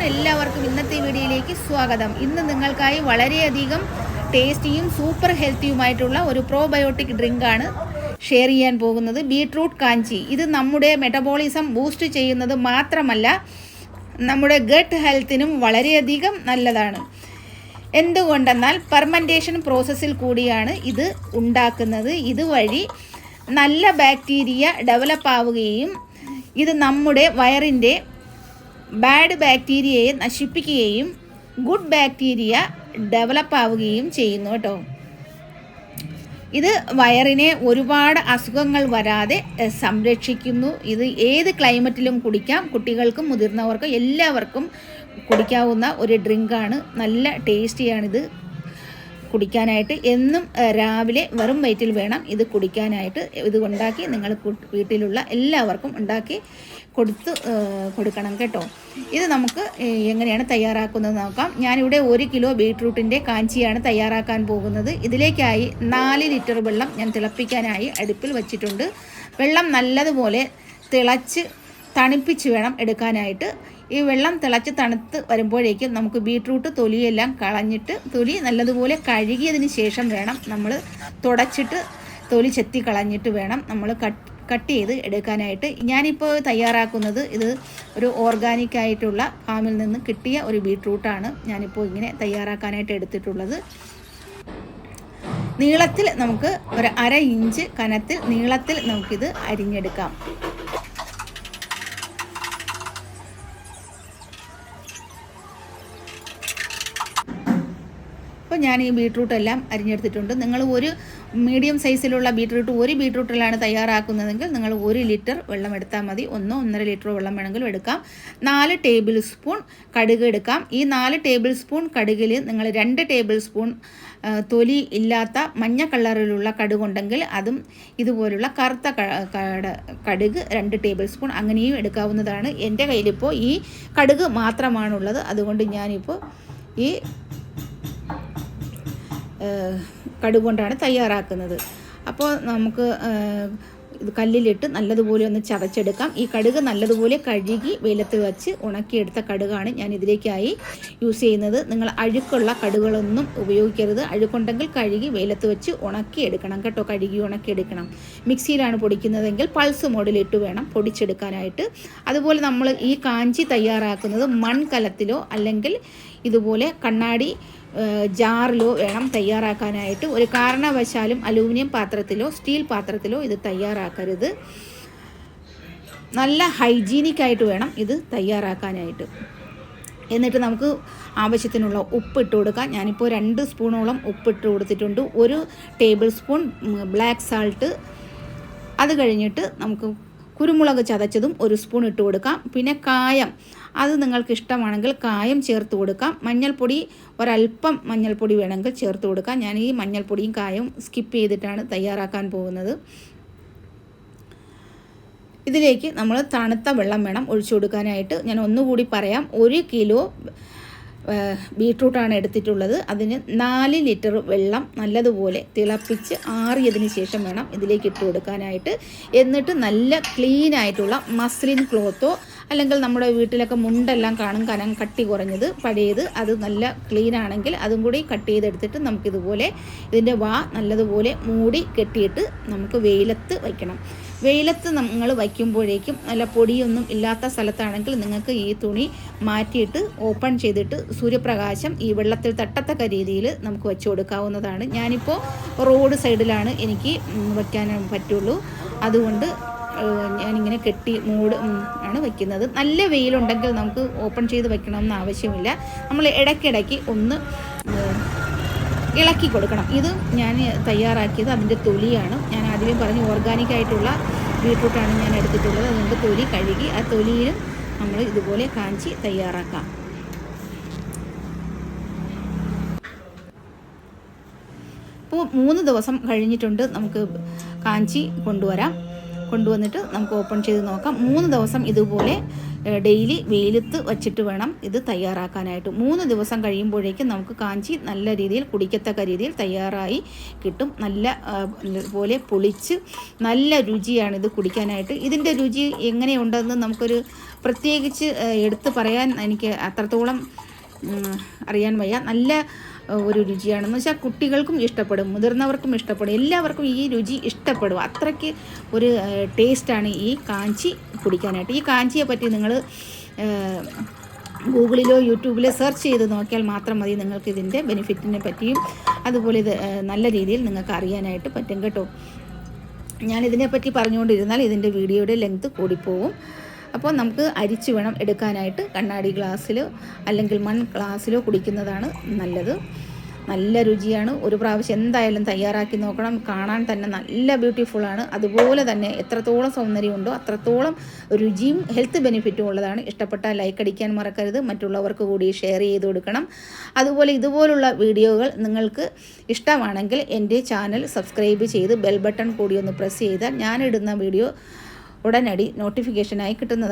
Everyone എല്ലാവർക്കും ഇന്നത്തെ വീഡിയോയിലേക്ക് സ്വാഗതം. ഇന്ന് നിങ്ങൾക്കായി വളരെയധികം ടേസ്റ്റിയും സൂപ്പർ ഹെൽത്തിയുമായിട്ടുള്ള ഒരു പ്രോബയോട്ടിക് ഡ്രിങ്കാണ് ഷെയർ ചെയ്യാൻ പോകുന്നത്. ബീട്രൂട്ട് കാഞ്ചി. ഇത് നമ്മുടെ മെറ്റബോളിസം ബൂസ്റ്റ് ചെയ്യുന്നത് മാത്രമല്ല നമ്മുടെ ഗട്ട് ഹെൽത്തിനും വളരെയധികം നല്ലതാണ്. എന്തുകൊണ്ടെന്നാൽ പെർമന്റേഷൻ പ്രോസസ്സിൽ കൂടിയാണ് ഇത് ഉണ്ടാക്കുന്നത്. ഇതുവഴി നല്ല ബാക്ടീരിയ ഡെവലപ്പ് ആവുകയും ഇത് നമ്മുടെ വയറിന്റെ ബാഡ് ബാക്ടീരിയയെ നശിപ്പിക്കുകയും ഗുഡ് ബാക്ടീരിയ ഡെവലപ്പ് ആവുകയും ചെയ്യുന്നു കേട്ടോ. ഇത് വയറിനെ ഒരുപാട് അസുഖങ്ങൾ വരാതെ സംരക്ഷിക്കുന്നു. ഇത് ഏത് ക്ലൈമറ്റിലും കുടിക്കാം. കുട്ടികൾക്കും മുതിർന്നവർക്കും എല്ലാവർക്കും കുടിക്കാവുന്ന ഒരു ഡ്രിങ്കാണ്. നല്ല ടേസ്റ്റിയാണിത്. കുടിക്കാനായിട്ട് എന്നും രാവിലെ വെറും വയറ്റിൽ വേണം ഇത് കുടിക്കാനായിട്ട്. ഇത് ഉണ്ടാക്കി നിങ്ങൾ വീട്ടിലുള്ള എല്ലാവർക്കും ഉണ്ടാക്കി കൊടുത്ത് കൊടുക്കണം കേട്ടോ. ഇത് നമുക്ക് എങ്ങനെയാണ് തയ്യാറാക്കുന്നത് നോക്കാം. ഞാനിവിടെ ഒരു കിലോ ബീട്രൂട്ടിന്റെ കാഞ്ചിയാണ് തയ്യാറാക്കാൻ പോകുന്നത്. ഇതിലേക്കായി നാല് ലിറ്റർ വെള്ളം ഞാൻ തിളപ്പിക്കാനായി അടുപ്പിൽ വച്ചിട്ടുണ്ട്. വെള്ളം നല്ലതുപോലെ തിളച്ച് തണുപ്പിച്ച് വേണം എടുക്കാനായിട്ട്. ഈ വെള്ളം തിളച്ച് തണുത്ത് വരുമ്പോഴേക്കും നമുക്ക് ബീട്രൂട്ട് തൊലിയെല്ലാം കളഞ്ഞിട്ട് തൊലി നല്ലതുപോലെ കഴുകിയതിന് ശേഷം വേണം നമ്മൾ തുടച്ചിട്ട് തൊലി ചെത്തി കളഞ്ഞിട്ട് വേണം നമ്മൾ കട്ട് കട്ട് ചെയ്ത് എടുക്കാനായിട്ട്. ഞാനിപ്പോൾ തയ്യാറാക്കുന്നത് ഇത് ഒരു ഓർഗാനിക് ആയിട്ടുള്ള ഫാമിൽ നിന്ന് കിട്ടിയ ഒരു ബീട്രൂട്ടാണ് ഞാനിപ്പോൾ ഇങ്ങനെ തയ്യാറാക്കാനായിട്ട് എടുത്തിട്ടുള്ളത്. നീളത്തിൽ നമുക്ക് ഒരു അര ഇഞ്ച് കനത്തിൽ നീളത്തിൽ നമുക്കിത് അരിഞ്ഞെടുക്കാം. ഞാൻ ഈ ബീട്രൂട്ട് എല്ലാം അരിഞ്ഞെടുത്തിട്ടുണ്ട്. നിങ്ങൾ ഒരു മീഡിയം സൈസിലുള്ള ബീട്രൂട്ട് ഒരു ബീട്രൂട്ടിലാണ് തയ്യാറാക്കുന്നതെങ്കിൽ നിങ്ങൾ ഒരു ലിറ്റർ വെള്ളം എടുത്താൽ മതി. ഒന്നോ ഒന്നര ലിറ്റർ വെള്ളം വേണമെങ്കിലും എടുക്കാം. നാല് ടേബിൾ സ്പൂൺ കടുക് എടുക്കാം. ഈ നാല് ടേബിൾ സ്പൂൺ കടുകിൽ നിങ്ങൾ രണ്ട് ടേബിൾ സ്പൂൺ തൊലി ഇല്ലാത്ത മഞ്ഞ കളറിലുള്ള കടുകുണ്ടെങ്കിൽ അതും ഇതുപോലുള്ള കറുത്ത കടുക് രണ്ട് ടേബിൾ സ്പൂൺ അങ്ങനെയും എടുക്കാവുന്നതാണ്. എന്റെ കയ്യിലിപ്പോൾ ഈ കടുക് മാത്രമാണുള്ളത്. അതുകൊണ്ട് ഞാനിപ്പോൾ ഈ ഏഹ് കടുക് കൊണ്ടാണ് തയ്യാറാക്കുന്നത്. അപ്പോൾ നമുക്ക് ഇത് കല്ലിലിട്ട് നല്ലതുപോലെ ഒന്ന് ചതച്ചെടുക്കാം. ഈ കടുക് നല്ലതുപോലെ കഴുകി വെയിലത്ത് വെച്ച് ഉണക്കിയെടുത്ത കടുകാണ് ഞാൻ ഇതിലേക്കായി യൂസ് ചെയ്യുന്നത്. നിങ്ങൾ അഴുക്കുള്ള കടുകളൊന്നും ഉപയോഗിക്കരുത്. അഴുക്കുണ്ടെങ്കിൽ കഴുകി വെയിലത്ത് വെച്ച് ഉണക്കിയെടുക്കണം കേട്ടോ. കഴുകി ഉണക്കിയെടുക്കണം. മിക്സിയിലാണ് പൊടിക്കുന്നതെങ്കിൽ പൾസ് മോഡിലിട്ട് വേണം പൊടിച്ചെടുക്കാനായിട്ട്. അതുപോലെ നമ്മൾ ഈ കാഞ്ചി തയ്യാറാക്കുന്നത് മൺകലത്തിലോ അല്ലെങ്കിൽ ഇതുപോലെ കണ്ണാടി ജാറിലോ വേണം തയ്യാറാക്കാനായിട്ട്. ഒരു കാരണവശാലും അലൂമിനിയം പാത്രത്തിലോ സ്റ്റീൽ പാത്രത്തിലോ ഇത് തയ്യാറാക്കരുത്. നല്ല ഹൈജീനിക് ആയിട്ട് വേണം ഇത് തയ്യാറാക്കാനായിട്ട്. എന്നിട്ട് നമുക്ക് ആവശ്യത്തിനുള്ള ഉപ്പ് ഇട്ട് കൊടുക്കാം. ഞാനിപ്പോൾ രണ്ട് സ്പൂണോളം ഉപ്പ് ഇട്ട് കൊടുത്തിട്ടുണ്ട്. ഒരു ടേബിൾ സ്പൂൺ ബ്ലാക്ക് സാൾട്ട്. അത് കഴിഞ്ഞിട്ട് നമുക്ക് കുരുമുളക് ചതച്ചതും ഒരു സ്പൂൺ ഇട്ട് കൊടുക്കാം. പിന്നെ കായം. അത് നിങ്ങൾക്ക് ഇഷ്ടമാണെങ്കിൽ കായം ചേർത്ത് കൊടുക്കാം. മഞ്ഞൾപ്പൊടി ഒരല്പം മഞ്ഞൾപ്പൊടി വേണമെങ്കിൽ ചേർത്ത് കൊടുക്കാം. ഞാൻ ഈ മഞ്ഞൾപ്പൊടിയും കായവും സ്കിപ്പ് ചെയ്തിട്ടാണ് തയ്യാറാക്കാൻ പോകുന്നത്. ഇതിലേക്ക് നമ്മൾ തണുത്ത വെള്ളം വേണം ഒഴിച്ചു കൊടുക്കാനായിട്ട്. ഞാൻ ഒന്നുകൂടി പറയാം. ഒരു കിലോ ബീട്രൂട്ടാണ് എടുത്തിട്ടുള്ളത്. അതിന് നാല് ലിറ്റർ വെള്ളം നല്ലതുപോലെ തിളപ്പിച്ച് ആറിയതിന് ശേഷം വേണം ഇതിലേക്ക് ഇട്ട് കൊടുക്കാനായിട്ട്. എന്നിട്ട് നല്ല ക്ലീൻ ആയിട്ടുള്ള മസ്ലിൻ ക്ലോത്തോ അല്ലെങ്കിൽ നമ്മുടെ വീട്ടിലൊക്കെ മുണ്ടെല്ലാം കാണും കനം കട്ടി കുറഞ്ഞത് പഴയത് അത് നല്ല ക്ലീൻ ആണെങ്കിൽ അതും കൂടി കട്ട് ചെയ്തെടുത്തിട്ട് നമുക്കിതുപോലെ ഇതിന്റെ വാ നല്ലതുപോലെ മൂടി കെട്ടിയിട്ട് നമുക്ക് വെയിലത്ത് വയ്ക്കണം. വെയിലത്ത് നിങ്ങൾ വയ്ക്കുമ്പോഴേക്കും നല്ല പൊടിയൊന്നും ഇല്ലാത്ത സ്ഥലത്താണെങ്കിൽ നിങ്ങൾക്ക് ഈ തുണി മാറ്റിയിട്ട് ഓപ്പൺ ചെയ്തിട്ട് സൂര്യപ്രകാശം ഈ വെള്ളത്തിൽ തട്ടത്തക്ക രീതിയിൽ നമുക്ക് വെച്ച് കൊടുക്കാവുന്നതാണ്. ഞാനിപ്പോൾ റോഡ് സൈഡിലാണ് എനിക്ക് വയ്ക്കാൻ പറ്റുള്ളൂ. അതുകൊണ്ട് ഞാനിങ്ങനെ കെട്ടി മൂട് ആണ് വയ്ക്കുന്നത് നല്ല വെയിലുണ്ടെങ്കിൽ നമുക്ക് ഓപ്പൺ ചെയ്ത് വയ്ക്കണമെന്ന് ആവശ്യമില്ല. നമ്മൾ ഇടയ്ക്കിടയ്ക്ക് ഒന്ന് ഇളക്കി കൊടുക്കണം. ഇത് ഞാൻ തയ്യാറാക്കിയത് അതിന്റെ തൊലിയാണ്. ഞാൻ ആദ്യമേ പറഞ്ഞു ഓർഗാനിക്കായിട്ടുള്ള ബീട്രൂട്ടാണ് ഞാൻ എടുത്തിട്ടുള്ളത്. അതുകൊണ്ട് തൊലി കഴുകി ആ തൊലിയിലും നമ്മൾ ഇതുപോലെ കാഞ്ചി തയ്യാറാക്കാം. ഇപ്പോൾ മൂന്ന് ദിവസം കഴിഞ്ഞിട്ടുണ്ട് നമുക്ക് കാഞ്ചി കൊണ്ടുവരാം. കൊണ്ടുവന്നിട്ട് നമുക്ക് ഓപ്പൺ ചെയ്ത് നോക്കാം. മൂന്ന് ദിവസം ഇതുപോലെ ഡെയിലി വെയിലത്ത് വച്ചിട്ട് വേണം ഇത് തയ്യാറാക്കാനായിട്ട്. മൂന്ന് ദിവസം കഴിയുമ്പോഴേക്കും നമുക്ക് കാഞ്ചി നല്ല രീതിയിൽ കുടിക്കത്തക്ക രീതിയിൽ തയ്യാറായി കിട്ടും. നല്ല പോലെ പൊളിച്ച് നല്ല രുചിയാണ് ഇത് കുടിക്കാനായിട്ട്. ഇതിന്റെ രുചി എങ്ങനെയുണ്ടെന്ന് നമുക്കൊരു പ്രത്യേകിച്ച് എടുത്തു പറയാൻ എനിക്ക് അത്രത്തോളം അറിയാൻ വയ്യ. നല്ല ഒരു രുചിയാണെന്ന് വെച്ചാൽ കുട്ടികൾക്കും ഇഷ്ടപ്പെടും മുതിർന്നവർക്കും ഇഷ്ടപ്പെടും എല്ലാവർക്കും ഈ രുചി ഇഷ്ടപ്പെടും. അത്രയ്ക്ക് ഒരു ടേസ്റ്റാണ് ഈ കാഞ്ചി കുടിക്കാനായിട്ട്. ഈ കാഞ്ചിയെ പറ്റി നിങ്ങൾ ഗൂഗിളിലോ യൂട്യൂബിലോ സെർച്ച് ചെയ്ത് നോക്കിയാൽ മാത്രം മതി നിങ്ങൾക്ക് ഇതിന്റെ ബെനിഫിറ്റിനെ പറ്റിയും അതുപോലെ ഇത് നല്ല രീതിയിൽ നിങ്ങൾക്ക് അറിയാനായിട്ട് പറ്റും കേട്ടോ. ഞാൻ ഇതിനെപ്പറ്റി പറഞ്ഞുകൊണ്ടിരുന്നാൽ ഇതിന്റെ വീഡിയോയുടെ ലെങ്ത് കൂടിപ്പോവും. അപ്പോൾ നമുക്ക് അരിച്ച് വേണം എടുക്കാനായിട്ട്. കണ്ണാടി ഗ്ലാസ്സിലോ അല്ലെങ്കിൽ മൺ ഗ്ലാസ്സിലോ കുടിക്കുന്നതാണ് നല്ലത്. നല്ല രുചിയാണ്. ഒരു പ്രാവശ്യം എന്തായാലും തയ്യാറാക്കി നോക്കണം. കാണാൻ തന്നെ നല്ല ബ്യൂട്ടിഫുൾ ആണ്. അതുപോലെ തന്നെ എത്രത്തോളം സൗന്ദര്യമുണ്ടോ അത്രത്തോളം രുചിയും ഹെൽത്ത് ബെനിഫിറ്റും ഉള്ളതാണ്. ഇഷ്ടപ്പെട്ട ലൈക്ക് അടിക്കാൻ മറക്കരുത്. മറ്റുള്ളവർക്ക് കൂടി ഷെയർ ചെയ്ത് കൊടുക്കണം. അതുപോലെ ഇതുപോലുള്ള വീഡിയോകൾ നിങ്ങൾക്ക് ഇഷ്ടമാണെങ്കിൽ എന്റെ ചാനൽ സബ്സ്ക്രൈബ് ചെയ്ത് ബെൽ ബട്ടൺ കൂടി ഒന്ന് പ്രസ് ചെയ്താൽ ഞാനിടുന്ന വീഡിയോ ഉടനടി നോട്ടിഫിക്കേഷനായി കിട്ടുന്നതാണ്.